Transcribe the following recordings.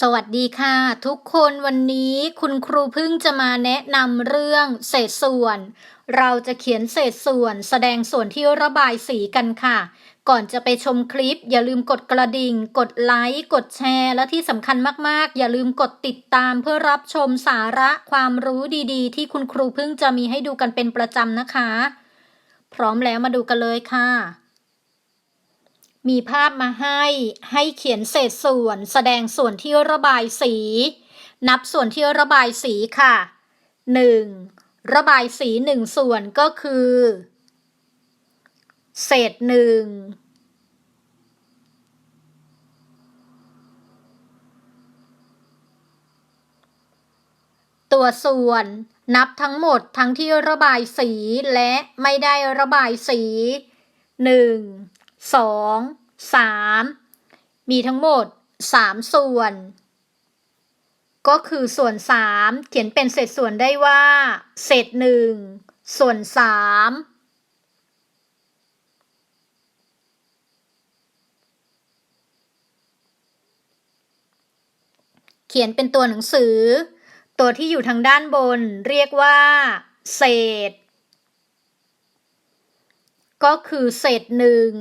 สวัสดีค่ะ ทุกคนวันนี้คุณครูพึ่งจะมาแนะนำเรื่องเศษส่วน เราจะเขียนเศษส่วน แสดงส่วนที่ระบายสีกันค่ะ ก่อนจะไปชมคลิป อย่าลืมกดกระดิ่ง กดไลค์ กดแชร์ และที่สำคัญมากๆ อย่าลืมกดติดตามเพื่อรับชมสาระความรู้ดีๆ ที่คุณครูพึ่งจะมีให้ดูกันเป็นประจำนะคะ พร้อมแล้วมาดูกันเลยค่ะ มีภาพมาให้ให้เขียนเศษส่วน แสดงส่วนที่ระบายสี นับส่วนที่ระบายสีค่ะ 1. ระบายสีหนึ่งส่วนก็คือ เศษหนึ่งตัวส่วนนับทั้งหมดทั้งที่ระบายสีและไม่ได้ระบายสี 1 สองสามมีทั้งหมดสามส่วน ก็คือส่วนสามเขียนเป็นเศษส่วนได้ว่า เศษหนึ่งส่วนสามเขียนเป็นตัวหนังสือ ตัวที่อยู่ทางด้านบนเรียกว่า เศษ ก็คือเศษหนึ่ง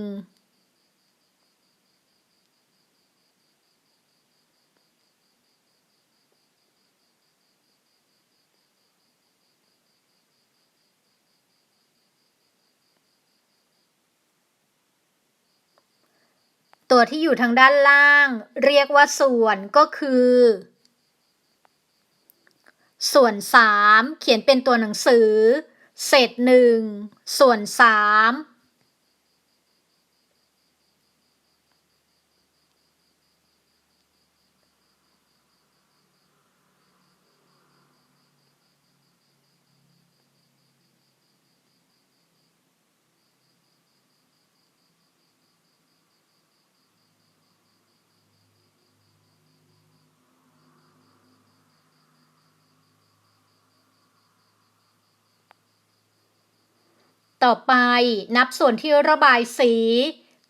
ตัวที่อยู่ทางด้านล่าง เรียกว่าส่วนก็คือ ส่วน 3 เขียนเป็นตัวหนังสือ เศษ 1 ส่วน 3 ต่อไปนับส่วนที่ระบายสี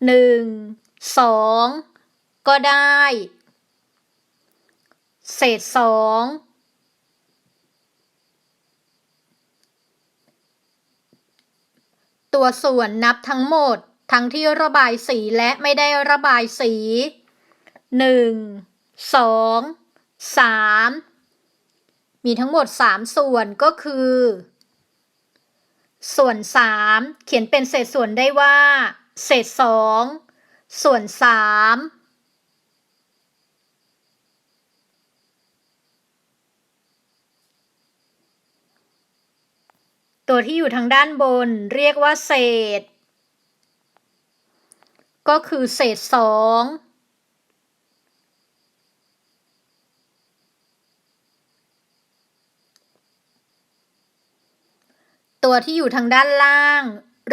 หนึ่งสองก็ได้ เศษสองตัวส่วนนับทั้งหมด ทั้งที่ระบายสีและไม่ได้ระบายสีหนึ่งสองสามมีทั้งหมดสามส่วนก็คือ ส่วนสามเขียนเป็นเศษส่วนได้ว่า เศษสองส่วนสามตัวที่อยู่ทางด้านบนเรียกว่าเศษ ก็คือเศษสอง ตัวที่อยู่ทางด้านล่าง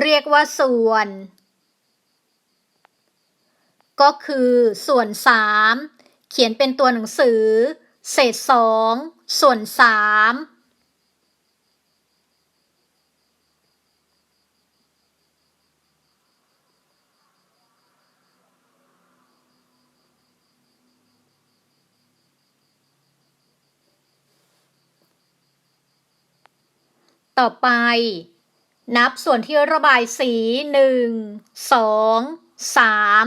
เรียกว่าส่วน ก็คือส่วน 3 เขียนเป็นตัวหนังสือ เศษ 2 ส่วน 3 ต่อไป นับส่วนที่ระบายสีหนึ่งสองสาม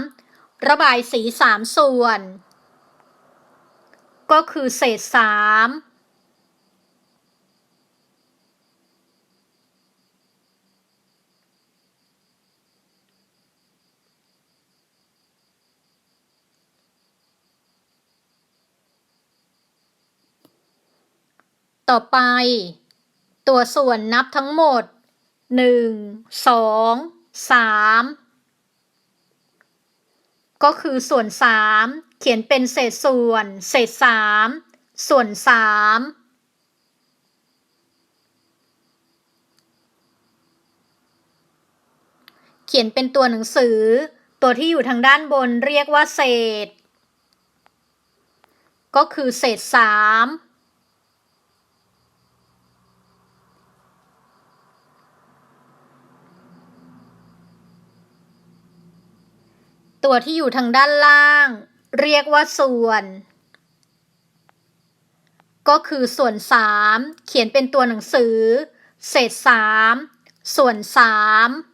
ระบายสีสามส่วน ก็คือเศษสามต่อไป ตัวส่วนนับทั้งหมด 1 2 3 ก็คือส่วน 3 เขียนเป็นเศษส่วน เศษ 3 ส่วน 3เขียนเป็นตัวหนังสือ ตัวที่อยู่ทางด้านบนเรียกว่าเศษ ก็คือเศษ3 ตัวที่อยู่ทางด้านล่าง เรียกว่าส่วน ก็คือส่วน 3 เขียนเป็นตัวหนังสือ เศษ 3 ส่วน 3